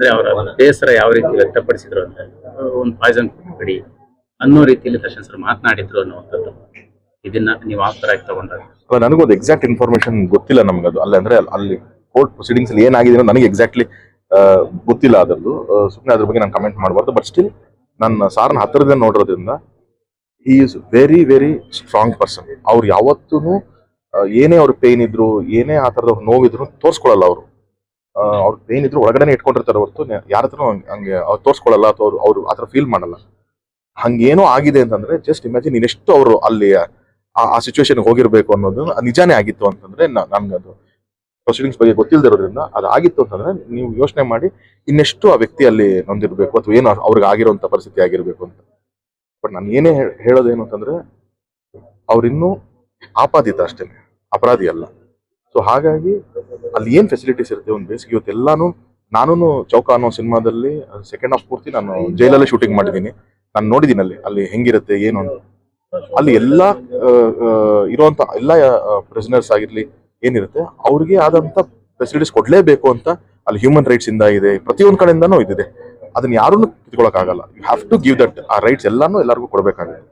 ಅಂದ್ರೆ ಅವರ ಬೇಸರ ಯಾವ ರೀತಿ ವ್ಯಕ್ತಪಡಿಸಿದ್ರು ಅಂತ ಒಂದು ಪಾಯ್ಸನ್ ಕೊಡಿ ಅನ್ನೋ ರೀತಿಯಲ್ಲಿ ದರ್ಶನ್ ಸರ್ ಮಾತನಾಡಿದ್ರು ಅನ್ನುವಂಥದ್ದು. ಇದನ್ನ ನೀವು ಆಪ್ತರಾಗಿ ಅಲ್ಲ ನನಗೊಂದು ಎಕ್ಸಾಕ್ಟ್ ಇನ್ಫಾರ್ಮೇಶನ್ ಗೊತ್ತಿಲ್ಲ ನಮ್ಗೆ ಅದು. ಅಲ್ಲ, ಅಂದ್ರೆ ಅಲ್ಲಿ ಕೋರ್ಟ್ ಪ್ರೊಸೀಡಿಂಗ್ಸ್ ಅಲ್ಲಿ ಏನಾಗಿದೆ ನನಗೆ ಎಕ್ಸಾಕ್ಟ್ಲಿ ಗೊತ್ತಿಲ್ಲ ಅದರದ್ದು. ಸುಮ್ಮನೆ ಅದ್ರ ಬಗ್ಗೆ ನಾನು ಕಮೆಂಟ್ ಮಾಡಬಾರ್ದು. ಬಟ್ ಸ್ಟಿಲ್ ನನ್ನ ಸಾರ್ನ ಹತ್ತಿರದಿಂದ ನೋಡಿರೋದ್ರಿಂದ ಈ is very very strong person ಅವ್ರು ಯಾವತ್ತೂ ಏನೇ ಅವ್ರ ಪೇನ್ ಇದ್ರು, ಏನೇ ಆ ಥರದ ನೋವಿದ್ರು ತೋರಿಸ್ಕೊಳ್ಳಲ್ಲ ಅವರು. ಅವ್ರ ಏನಿದ್ರು ಒಳಗಡೆ ಒಳಗಡೆನೆ ಇಟ್ಕೊಂಡಿರ್ತಾರೆ ಹೊರತು ಯಾರ ಹತ್ರ ಹಂಗೆ ಅವ್ರು ತೋರಿಸ್ಕೊಳಲ್ಲ ಅಥವಾ ಅವ್ರು ಅವ್ರು ಆ ಥರ ಫೀಲ್ ಮಾಡಲ್ಲ. ಹಂಗೇನೋ ಆಗಿದೆ ಅಂತಂದ್ರೆ ಜಸ್ಟ್ ಇಮ್ಯಾಜಿನ್ ಇನ್ನೆಷ್ಟು ಅವರು ಅಲ್ಲಿ ಆ- ಸಿಚುವೇಶನ್ಗೆ ಸಿಚುವೇಶನ್ ಹೋಗಿರ್ಬೇಕು ಅನ್ನೋದು ನಿಜಾನೇ ಆಗಿತ್ತು ಅಂತಂದ್ರೆ ಅದು ಪ್ರೊಸೀಡಿಂಗ್ಸ್ ಬಗ್ಗೆ ಗೊತ್ತಿಲ್ಲದಿರೋದ್ರಿಂದ ಅದು ಆಗಿತ್ತು ಅಂತಂದ್ರೆ ನೀವು ಯೋಚನೆ ಮಾಡಿ ಇನ್ನೆಷ್ಟು ಆ ವ್ಯಕ್ತಿ ಅಲ್ಲಿ ನೊಂದಿರಬೇಕು ಅಥವಾ ಏನು ಅವ್ರಿಗೆ ಆಗಿರುವಂತ ಪರಿಸ್ಥಿತಿ ಆಗಿರ್ಬೇಕು ಅಂತ. ಬಟ್ ನಾನು ಏನೇ ಹೇಳೋದೇನು ಅಂತಂದ್ರೆ ಅವ್ರಿನ್ನೂ ಆಪಾದಿತ ಅಷ್ಟೇ ಅಪರಾಧಿ ಅಲ್ಲ. ಹಾಗಾಗಿ ಅಲ್ಲಿ ಏನ್ ಫೆಸಿಲಿಟೀಸ್ ಇರುತ್ತೆ? ಒಂದು ಬೇಸಿಗೆ ಇವತ್ತು ಎಲ್ಲಾನು ನಾನು ಚೌಕ ಅನ್ನೋ ಸಿನಿಮಾದಲ್ಲಿ ಸೆಕೆಂಡ್ ಹಾಫ್ ಪೂರ್ತಿ ನಾನು ಜೈಲಲ್ಲೇ ಶೂಟಿಂಗ್ ಮಾಡಿದ್ದೀನಿ. ನಾನು ನೋಡಿದ್ದೀನಿ ಅಲ್ಲಿ. ಅಲ್ಲಿ ಹೆಂಗಿರುತ್ತೆ, ಏನು ಅಂತ. ಅಲ್ಲಿ ಎಲ್ಲ ಇರುವಂತ ಎಲ್ಲ ಪ್ರೆಸಿನರ್ಸ್ ಆಗಿರ್ಲಿ, ಏನಿರುತ್ತೆ, ಅವ್ರಿಗೆ ಆದಂತ ಫೆಸಿಲಿಟೀಸ್ ಕೊಡ್ಲೇಬೇಕು ಅಂತ ಅಲ್ಲಿ ಹ್ಯೂಮನ್ ರೈಟ್ಸ್ ಇಂದ ಇದೆ. ಪ್ರತಿಯೊಂದು ಕಡೆಯಿಂದನೂ ಇದಿದೆ. ಅದನ್ನ ಯಾರನ್ನು ಕಿತ್ಕೊಳಕ್ ಆಗಲ್ಲ you have to give that ಆ ರೈಟ್ಸ್ ಎಲ್ಲಾನು ಎಲ್ಲರಿಗೂ ಕೊಡಬೇಕಾಗುತ್ತೆ.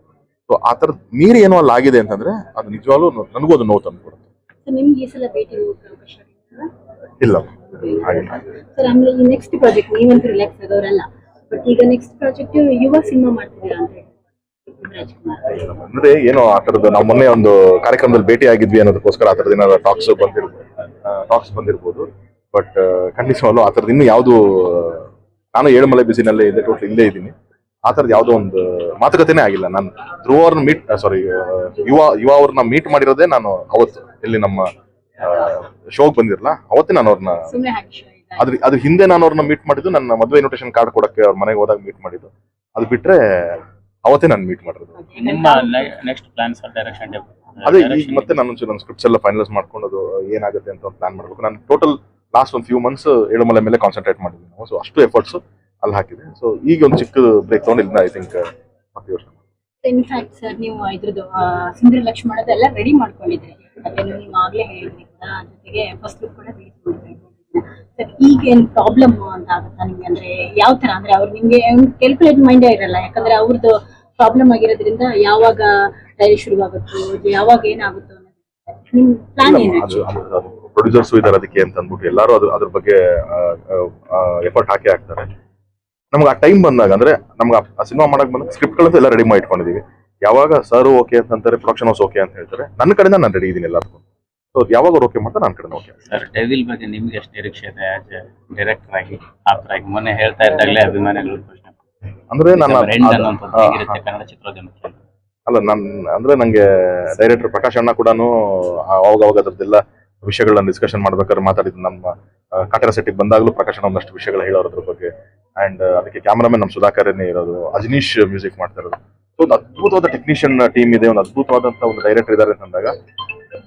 ಸೊ ಆ ತರದ್ ಮೀರಿ ಏನೋ ಅಲ್ಲಿ ಆಗಿದೆ ಅಂತಂದ್ರೆ, ಅದು ನಿಜವಾಗ್ಲೂ ನನಗೂ ಅದು ನೋವು ತಂದು ಕೊಡುತ್ತೆ ನಿಮ್ಗೆ ಈ ಸಲ ಭೇಟಿ ಹೋಗಕ್ಕೆ ಅವಕಾಶ? ಇಲ್ಲ. ಸರ್ ಆಮೇಲೆ ಈ ನೆಕ್ಸ್ಟ್ ಪ್ರಾಜೆಕ್ಟ್ ನೀವಂತೂ ರಿಲ್ಯಾಕ್ಸ್ ಆಗೋರಲ್ಲ ಬಟ್ ಈಗ ನೆಕ್ಸ್ಟ್ ಪ್ರಾಜೆಕ್ಟ್ ಯುವ ಸಿನಿಮಾ ಮಾಡ್ತಿದ್ದೀರಾ ಅಂತ ಅಂದ್ರೆ ಏನೋ ಆ ಥರದ್ದು ನಾವು ಮೊನ್ನೆ ಒಂದು ಕಾರ್ಯಕ್ರಮದಲ್ಲಿ ಭೇಟಿ ಆಗಿದ್ವಿ ಅನ್ನೋದಕ್ಕೋಸ್ಕರ ಆ ತರದ ಏನಾದ್ರು ಟಾಕ್ಸ್ ಬಂದಿರ್ಬೋದು ಟಾಕ್ಸ್ ಬಂದಿರ್ಬೋದು. ಬಟ್ ಖಂಡಿತವಾಗ್ಲೂ ಆ ತರದ ಇನ್ನು ಯಾವುದು ನಾನು ಏಳುಮಲೆ ಬಿಸಿನಲ್ಲೇ ಇದೆ ಟೋಟಲ್ ಇಲ್ಲೇ ಇದ್ದೀನಿ. ಆ ಥರದ್ದು ಯಾವುದೋ ಒಂದು ಮಾತುಕತೆನೇ ಆಗಿಲ್ಲ. ನಾನು ಧ್ರುವ ಅವ್ರನ್ನ ಮೀಟ್ ಸಾರಿ ಯುವ ಯುವ ಅವ್ರನ್ನ ಮೀಟ್ ಮಾಡಿರೋದೇ ನಾನು ಅವತ್ತು ಇಲ್ಲಿ ನಮ್ಮ ಶೋಗ್ ಬಂದಿರಲ್ಲ ಅವತ್ತೇ ನಾನು ಅವ್ರನ್ನ ಅದ್ರ ಅದ್ರ ಹಿಂದೆ ನಾನು ಅವ್ರನ್ನ ಮೀಟ್ ಮಾಡಿದ್ದು ನನ್ನ ಮದುವೆ ಇನ್ವಿಟೇಷನ್ ಕಾರ್ಡ್ ಕೊಡಕ್ಕೆ ಅವ್ರ ಮನೆಗೆ ಹೋದಾಗ ಮೀಟ್ ಮಾಡಿದ್ದು. ಅದು ಬಿಟ್ರೆ ಅವತ್ತೇ ನಾನು ಮೀಟ್ ಮಾಡಿರೋದು. ನಿಮ್ಮ ನೆಕ್ಸ್ಟ್ ಪ್ಲಾನ್ಸ್ ಡೈರೆಕ್ಷನ್ ಅದೇ ಈಗ ಮತ್ತೆ ನಾನು ಒಂಚೂರು ನನ್ನ ಸ್ಕ್ರಿಪ್ಟ್ಸ್ ಎಲ್ಲ ಫೈನಲೈಸ್ ಮಾಡ್ಕೊಂಡು ಅದು ಏನಾಗುತ್ತೆ ಅಂತ ಒಂದು ಪ್ಲಾನ್ ಮಾಡಬೇಕು. ನಾನು ಟೋಟಲ್ ಲಾಸ್ಟ್ ಒಂದು ಫ್ಯೂ ಮಂತ್ಸ್ ಏಳುಮಲೆ ಮೇಲೆ ಕಾನ್ಸಂಟ್ರೇಟ್ ಮಾಡಿದ್ದೀನಿ. ನಾವು ಸೊ ಅಷ್ಟು ಎಫರ್ಟ್ಸ್ ಅಲ್ಲಿ ಹಾಕಿದೆ. ಸೊ ಈಗ ಒಂದು ಚಿಕ್ಕ ಬ್ರೇಕ್ ತಗೊಂಡು ಇಲ್ಲ ಐ ಥಿಂಕ್ ಮತ್ತೆ ಯೋಚನೆ ಇನ್ಫ್ಯಾಕ್ಟ್ ಸರ್ ನೀವು ಇದ್ರದ್ದು ಸುಂದರ ಲಕ್ಷ್ಮಣದೆಲ್ಲ ರೆಡಿ ಮಾಡ್ಕೊಂಡಿದ್ರಿ. ಅದನ್ನು ನೀವು ಆಗ್ಲೇ ಹೇಳಿದ್ರಿ ಜೊತೆಗೆ ಫಸ್ಟ್ ಲುಕ್ ಕೂಡ ರಿಲೀಸ್ ಮಾಡ್ತಾ ಸರ್ ಈಗ ಏನ್ ಪ್ರಾಬ್ಲಮ್ ಅಂತ ಆಗುತ್ತಾ ನಿಮ್ಗೆ? ಅಂದ್ರೆ ಯಾವ ತರ? ಅಂದ್ರೆ ಅವ್ರು ನಿಮ್ಗೆ ಕ್ಯಾಲ್ಕುಲೇಟ್ ಮೈಂಡೇ ಇರಲ್ಲ. ಯಾಕಂದ್ರೆ ಅವ್ರದ್ದು ಪ್ರಾಬ್ಲಮ್ ಆಗಿರೋದ್ರಿಂದ ಯಾವಾಗ ಡೈರಿ ಶುರುವಾಗುತ್ತೋ ಯಾವಾಗ ಏನಾಗುತ್ತೋ ನಿಮ್ ಪ್ಲಾನ್ ಏನು? ಪ್ರೊಡ್ಯೂಸರ್ಸು ಅದಕ್ಕೆ ಅಂತ ಅಂದ್ಬಿಟ್ಟು ಎಲ್ಲರೂ ಅದು ಅದ್ರ ಬಗ್ಗೆ ಎಫರ್ಟ್ ಹಾಕಿ ಹಾಕ್ತಾರೆ. ನಮ್ಗೆ ಆ ಟೈಮ್ ಬಂದಾಗ ಅಂದ್ರೆ ನಮ್ಗೆ ಆ- ಸಿನಿಮಾ ಮಾಡಕ್ ಬಂದಾಗ ಸ್ಕ್ರಿಪ್ಟ್ಗಳಂತ ಎಲ್ಲ ರೆಡಿ ಮಾಡಿ ಇಟ್ಕೊಂಡಿದೀವಿ ಯಾವಾಗ ಸರ್ ಓಕೆ ಅಂತಂತಾರೆ ಪ್ರೊಡಕ್ಷನ್ ಹೌಸ್ ಓಕೆ ಅಂತ ಹೇಳ್ತಾರೆ ನನ್ನ ಕಡೆಯಿಂದ ನಾನು ರೆಡಿ ಇದೀನಿ ಎಲ್ಲದಕ್ಕೂ. ಸೊ ಯಾವಾಗ ಅವ್ರು ಓಕೆ ಮಾಡ್ತಾರೆ ನನ್ನ ಕಡೆ ಓಕೆ ಸರ್ ಡೆವಿಲ್ ಬಗ್ಗೆ ನಿಮ್ಗೆ ಎಷ್ಟು ನಿರೀಕ್ಷೆ ಇದೆ ಆಸ್ ಡೈರೆಕ್ಟರ್ ಆಗಿ ಮೊನ್ನೆ ಹೇಳ್ತಾ ಇದ್ದಾಗಲೇ ಅಭಿಮಾನಿಗಳು ಪ್ರಶ್ನೆ ಅಂದ್ರೆ ನನ್ನ ಕನ್ನಡ ಚಿತ್ರೋದ್ಯಮಕ್ಕೆ? ಅಲ್ಲ ನನ್ ಅಂದ್ರೆ ನಂಗೆ ಡೈರೆಕ್ಟರ್ ಪ್ರಕಾಶ್ ಅಣ್ಣ ಕೂಡ ಅವಾಗ ಅವಾಗ ಅದ್ರದ್ದೆಲ್ಲ ವಿಷಯಗಳನ್ನ ಡಿಸ್ಕಷನ್ ಮಾಡ್ಬೇಕಾದ್ರೆ ಮಾತಾಡಿದ್ದು ನಮ್ಮ ಕಾಟರ ಸೆಟ್ಟಿಗೆ ಬಂದಾಗಲೂ ಪ್ರಕಾಶ್ ಅಣ್ಣ ಒಂದಷ್ಟು ವಿಷಯಗಳು ಹೇಳೋರ ಅದ್ರ ಬಗ್ಗೆ ಅಂಡ್ ಅದಕ್ಕೆ ಕ್ಯಾಮ್ರಾಮನ್ ನಮ್ಮ ಸುಧಾಕರನೇ ಇರೋದು, ಅಜನೀಶ್ ಮ್ಯೂಸಿಕ್ ಮಾಡ್ತಾ ಇರೋದು. ಸೊ ಒಂದು ಅದ್ಭುತವಾದ ಟೆಕ್ನಿಷಿಯನ್ ಟೀಮ್ ಇದೆ, ಒಂದು ಅದ್ಭುತವಾದಂತ ಒಂದು ಡೈರೆಕ್ಟರ್ ಇದ್ದಾರೆ ಅಂತಂದಾಗ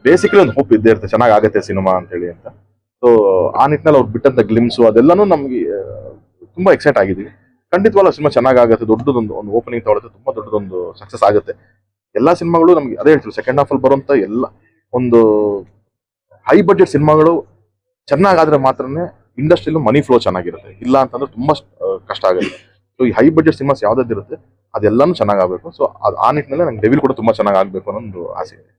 ಬೇಸಿಕಲಿ ಒಂದು ಹೋಪ್ ಇದ್ದೇ ಇರುತ್ತೆ ಚೆನ್ನಾಗಿ ಆಗುತ್ತೆ ಸಿನಿಮಾ ಅಂತ ಹೇಳಿ ಅಂತ. ಸೊ ಆ ನಿಟ್ಟಿನಲ್ಲಿ ಅವ್ರು ಬಿಟ್ಟಂತ ಗ್ಲಿಮ್ಸು ಅದೆಲ್ಲನೂ ನಮಗೆ ತುಂಬಾ ಎಕ್ಸೈಟ್ ಆಗಿದ್ದೀವಿ ಖಂಡಿತವಾಗ್ಲೂ ಸಿನಿಮಾ ಚೆನ್ನಾಗಾಗುತ್ತೆ, ದೊಡ್ಡದೊಂದು, ಒಂದು ಓಪನಿಂಗ್ ತಗೊಳುತ್ತೆ, ತುಂಬಾ ದೊಡ್ಡದೊಂದು ಸಕ್ಸಸ್ ಆಗುತ್ತೆ. ಎಲ್ಲಾ ಸಿನಿಮಾಗಳು ನಮ್ಗೆ ಅದೇ ಹೇಳ್ತೀವಿ ಸೆಕೆಂಡ್ ಹಾಫ್ ಅಲ್ಲಿ ಬರುವಂತ ಎಲ್ಲ, ಒಂದು ಹೈ ಬಜೆಟ್ ಸಿನಿಮಾಗಳು ಚೆನ್ನಾಗಾದ್ರೆ ಮಾತ್ರನೇ ಇಂಡಸ್ಟ್ರಿಯಲ್ಲೂ ಮನಿ ಫ್ಲೋ ಚೆನ್ನಾಗಿರುತ್ತೆ. ಇಲ್ಲ ಅಂತಂದ್ರೆ ತುಂಬಾ ಕಷ್ಟ ಆಗುತ್ತೆ. ಸೊ ಈ ಹೈ ಬಜೆಟ್ ಸಿನಿಮಾಸ್ ಯಾವ್ದಾದ್ರು ಇರುತ್ತೆ, ಅದೆಲ್ಲಾನು ಚೆನ್ನಾಗಾಗಬೇಕು ಸೊ ಆ ನಿಟ್ಟಿನಲ್ಲಿ ನಂಗೆ ಡೆವಿಲ್ ಕೂಡ ತುಂಬಾ ಚೆನ್ನಾಗಿ ಆಗ್ಬೇಕು ಅನ್ನೋ ಒಂದು ಆಸೆ ಇದೆ.